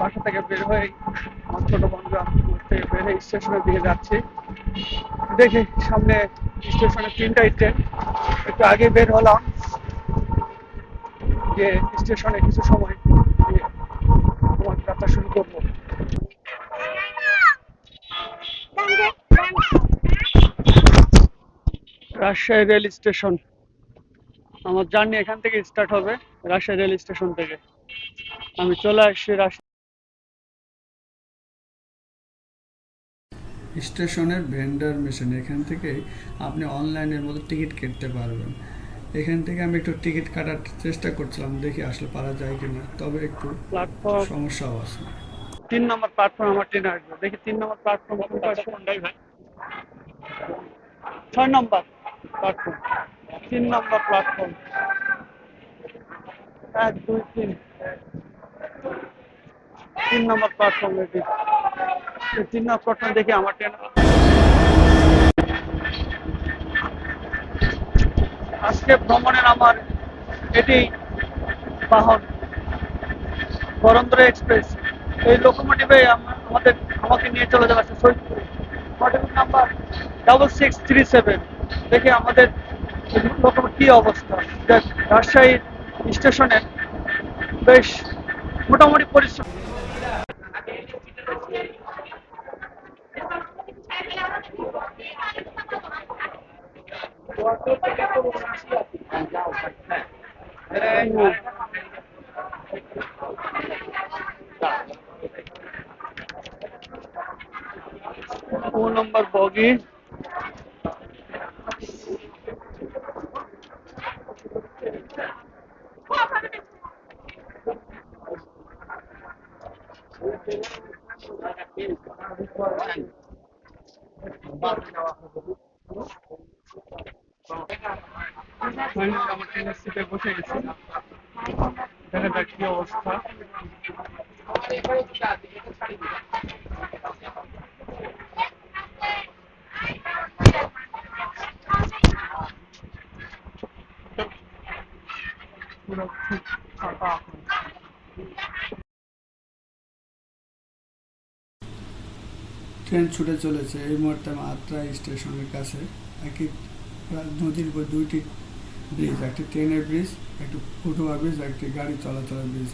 বাসা থেকে বের হয়ে আমার ছোট বন্ধুরা থেকে বের হয়ে স্টেশনের দিকে যাচ্ছি। দেখি সামনে স্টেশনে তিনটাই ট্রেন। একটু আগে বের হলাম। যে স্টেশনে কিছু সময় আমার যাত্রা শুরু করব। Rajshahi rail station. আমার জার্নি এখান থেকে স্টার্ট হবে রাজশাহী রেল স্টেশন থেকে। আমি চলে আসছি রাজশাহী স্টেশনের ভেন্ডার মেশিন এখান থেকে আপনি অনলাইনের মতো টিকিট কাটতে পারবেন। এখান থেকে আমি একটু টিকিট কাটার চেষ্টা করছিলাম দেখি আসলে পারা যায় কিনা তবে একটু প্ল্যাটফর্ম। সমস্যাও আছে। তিন নম্বর প্ল্যাটফর্ম আমার ট্রেন আসবে। দেখি তিন নম্বর প্ল্যাটফর্ম কোন পাশে ভাই? ছয় নম্বর প্ল্যাটফর্ম। তিন নম্বর প্ল্যাটফর্ম। এক দুই তিন। তিন নম্বর প্ল্যাটফর্ম এটি। দেখি আমার ট্রেন আজকে ভ্রমণের আমার এটি বাহন, বরন্দ্র এক্সপ্রেস। এই লোকোমোটিভে আমাদের, আমাকে নিয়ে চলে যাওয়া আছে সৈয়দপুরে। Motive number double six three seven দেখে আমাদের লোকোমোটিভ কি অবস্থা। দেখ, রাজশাহী স্টেশনে বেশ মোটামুটি পরিশ্রম। ও নম্বর বগি ফাইনালি আমার ট্রেনের সিটে বসে গেছি দেখা যাক কি অবস্থা? ট্রেন ছুটে চলেছে। এই মুহূর্তে আমি আত্রা স্টেশনের কাছে। একই নদীর উপর দুইটি ব্রিজ, একটি ট্রেনের ব্রিজ, একটি ফুটওভার ব্রিজ একটি গাড়ি চলাচলের ব্রিজ।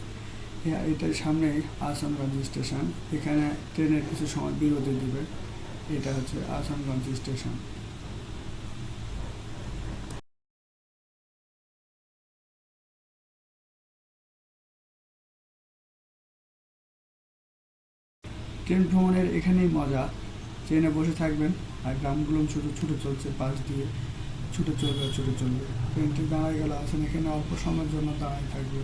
এ- এটার সামনেই আসানগঞ্জ স্টেশন। এখানে ট্রেনের কিছু সময় বিরতি দিবে। এটা হচ্ছে আসানগঞ্জ স্টেশন। ট্রেন ভ্রমণের এখানেই মজা। ট্রেনে বসে থাকবেন আর গ্রামগুলো ছুটে ছুটে চলছে পাশ দিয়ে। ছুটে চলবে ছুটে চলবে। ট্রেনটি দাঁড়ায় গেলে আসেন, এখানে অল্প সময়ের জন্য দাঁড়ায় থাকবে।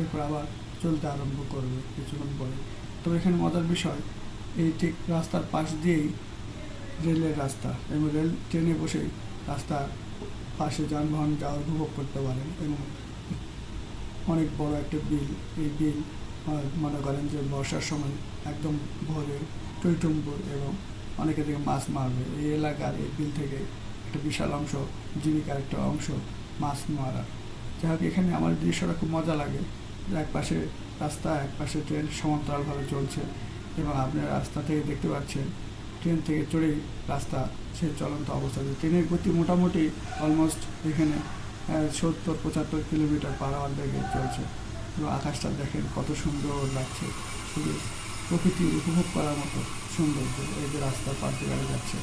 এরপর আবার চলতে আরম্ভ করবে কিছুক্ষণ পরে। তবে এখানে মজার বিষয়, এই ঠিক রাস্তার পাশ দিয়েই রেলের রাস্তা এবং রেল ট্রেনে বসে রাস্তার পাশে যানবাহন যাওয়ার উপভোগ করতে পারেন এবং অনেক বড় একটা বিল, এই বিল মনে করেন যে বর্ষার সময় একদম ভোরে টইটুম্বুর এবং অনেকে থেকে মাছ মারবে। এই এলাকার এই বিল থেকে একটা বিশাল অংশ, জীবিকার একটা অংশ, মাছ মারা যাই হোক, এখানে আমার দৃশ্যটা খুব মজা লাগে। এক পাশে রাস্তা, এক পাশে ট্রেন সমান্তরালভাবে চলছে এবং আপনি রাস্তা থেকে দেখতে পাচ্ছেন, ট্রেন থেকে চড়েই রাস্তা, সে চলন্ত অবস্থাতে। ট্রেনের গতি মোটামুটি অলমোস্ট এখানে সত্তর, পঁচাত্তর কিলোমিটার পার আওয়ার বেগে চলছে। এবং আকাশটা দেখেন কত সুন্দর লাগছে। শুধু প্রকৃতি উপভোগ করার মতো সৌন্দর্য এই যে রাস্তার পাশ যাচ্ছে।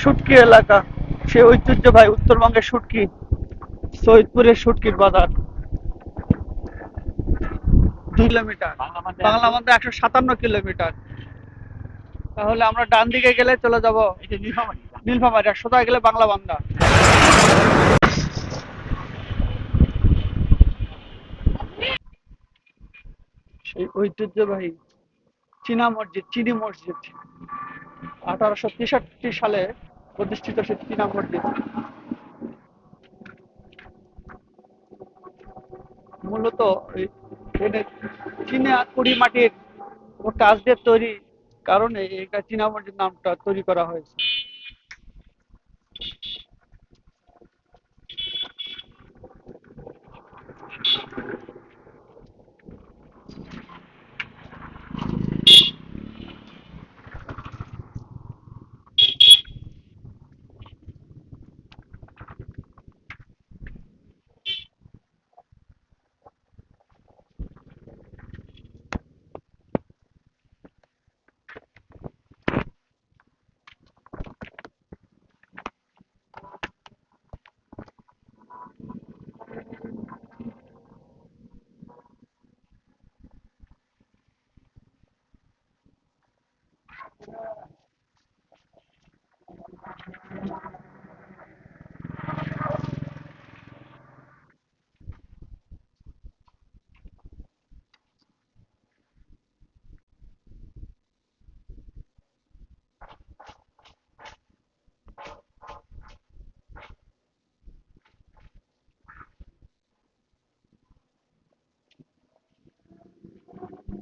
শুটকি এলাকা সে ঐতিহ্য ভাই উত্তরবঙ্গের শুটকি সৈয়দপুরের শুটকির বাজার। দুই কিলোমিটার। বাংলা মধ্যে একশো সাতান্ন কিলোমিটার। তাহলে আমরা ডান দিকে গেলে চলে যাব নীলফামারি। সোজা গেলে বাংলা বান্দা। সেই ঐতিহ্যবাহী চীনা মসজিদ, চিনি মসজিদ। আঠারোশো তেষট্টি সালে প্রতিষ্ঠিত সে চীনা মসজিদ। মূলত চীনা কুড়ি মাটির কাজ দিয়ে তৈরি কারণে এটা চীনা নামটা তৈরি করা হয়েছে।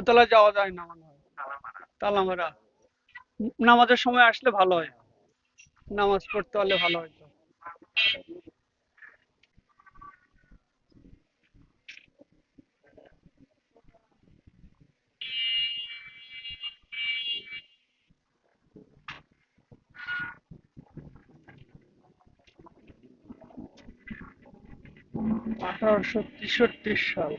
দোতলা যাওয়া যায় না মনে হয়। তালামারা। নামাজের সময় আসলে ভালো হয়। নামাজ পড়তে হলে ভালো হতো আঠারোশো তেষট্টি সাল।